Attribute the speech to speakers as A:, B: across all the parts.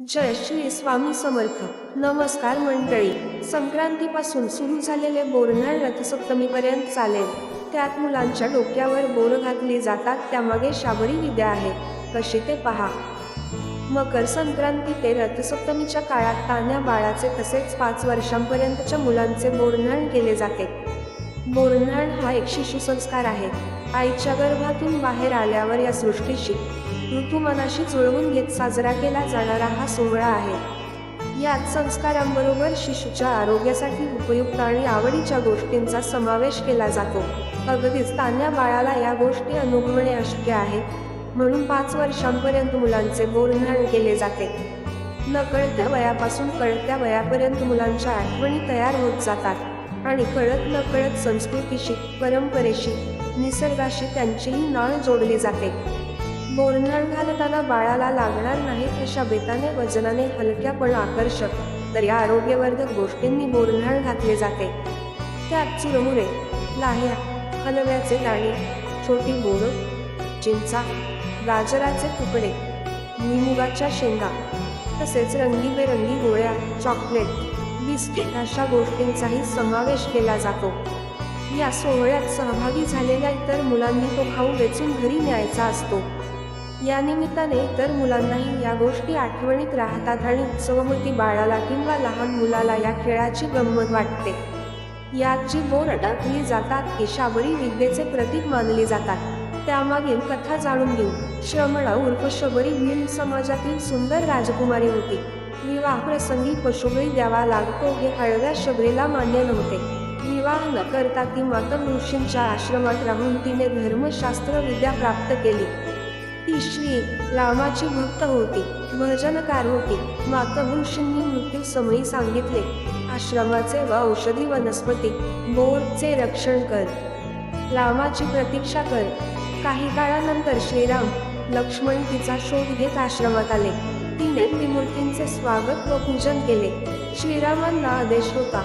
A: जय श्री स्वामी समर्थ. नमस्कार मंडळी. संक्रांतीपासून सुरू झालेले बोरनाळ रथसप्तमीपर्यंत चालेल. त्यात मुलांच्या डोक्यावर बोर घातली जातात त्यामागे शाबरी विद्या आहे. कशी ते पहा. मकर संक्रांती ते रथसप्तमीच्या काळात तान्या बाळाचे तसेच पाच वर्षांपर्यंतच्या मुलांचे बोरनाळ केले जाते. बोरनाळ हा एक शिशुसंस्कार आहे. आईच्या गर्भातून बाहेर आल्यावर या सृष्टीशी ऋतुमानाशी जुळवून घेत साजरा केला जाणारा हा सोहळा आहे. यात संस्कारांबरोबर शिशूच्या आरोग्यासाठी उपयुक्त आणि आवडीच्या गोष्टींचा समावेश केला जातो. अगदीच तान्या बाळाला या गोष्टी अनुभवणे अशक्य आहे म्हणून पाच वर्षांपर्यंत मुलांचे बोरनाळ केले जाते. नकळत्या वयापासून कळत्या वयापर्यंत मुलांच्या आठवणी तयार होत जातात आणि कळत नकळत संस्कृतीशी परंपरेशी निसर्गाशी त्यांचीही नाळ जोडली जाते. कोरणार घालताना बाळाला लागणार नाहीत अशा बेताने वजनाने हलक्या पण आकर्षक तर या आरोग्यवर्धक गोष्टींनी बोरनाळ घातले जाते. त्यात चुरमुरे लाह्या हलव्याचे दाणे छोटी बोरं चिंचा गाजराचे तुकडे भुईमुगाच्या शेंगा तसेच रंगीबेरंगी गोळ्या चॉकलेट बिस्किट अशा गोष्टींचाही समावेश केला जातो. या सोहळ्यात सहभागी झालेल्या इतर मुलांनी तो खाऊ वेचून घरी न्यायचा असतो. या निमित्ताने इतर मुलांनाही या गोष्टी आठवणीत राहतात आणि उत्सवमूर्ती बाळाला किंवा लहान मुलाला या खेळाची गंमत वाटते. यात जी बोर अडकली जातात ती शाबरी विद्येचे प्रतीक मानली जातात. त्यामागील कथा जाणून घेऊ. श्रमणा उर्फ शबरी भिल समाजातील सुंदर राजकुमारी होती. विवाह प्रसंगी पशुबळी द्यावा लागतो हे हळव्या शबरीला मान्य नव्हते. विवाह न करता ती मातम ऋषींच्या आश्रमात राहून तिने धर्मशास्त्र विद्या प्राप्त केली. ती श्री रामाची भक्त होती भजनकार होती. मातम मृत्यू समयी सांगितले. आश्रमाचे व औषधी वनस्पती बोरचे रक्षण कर. रामाची प्रतीक्षा कर. काही काळानंतर श्रीराम लक्ष्मण तिचा शोध घेत आश्रमात आले. तिने त्रिमूर्तींचे स्वागत व पूजन केले. श्रीरामांना आदेश होता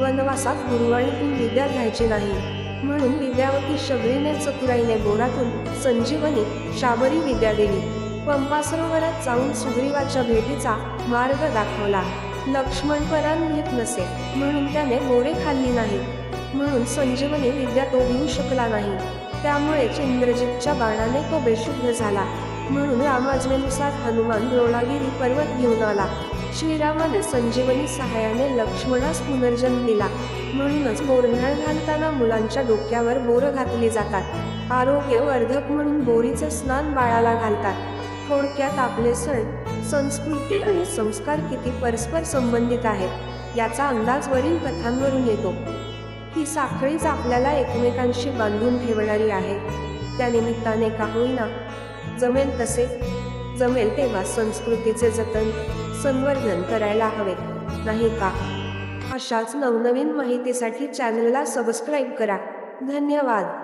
A: वनवासात गुरुवाणीतून विद्या घ्यायची नाही. म्हणून विद्यावती शबरीने चतुराईने बोरातून संजीवनी शाबरी विद्या दिली पंपा सरोवरात जाऊन सुग्रीवाच्या भेटीचा मार्ग दाखवला. लक्ष्मण परान घेत नसे म्हणून त्याने बोरे खाल्ली नाही. म्हणून संजीवनी विद्या तो घेऊ शकला नाही. त्यामुळे इंद्रजितच्या बाणाने तो बेशुद्ध झाला. म्हणून रामाजनेनुसार हनुमान द्रोणागिरी पर्वत घेऊन आला. श्रीरामाने संजीवनी सहाय्याने लक्ष्मणास पुनर्जन्म दिला. म्हणूनच बोरनाळ घालताना मुलांच्या डोक्यावर बोरं घातली जातात. आरोग्यवर्धक म्हणून बोरीचे स्नान बाळाला घालतात. थोडक्यात आपले सण संस्कृती आणि संस्कार किती परस्पर संबंधित आहेत याचा अंदाज वरील कथांवरून येतो. ही साखळीच आपल्याला एकमेकांशी बांधून ठेवणारी आहे. त्यानिमित्ताने का होईना जमेल तसे जमेल तेव्हा संस्कृतीचे जतन. संवर्धन करायला हवे. नाही का? अशाच नवनवीन माहितीसाठी चॅनलला सबस्क्राईब करा. धन्यवाद.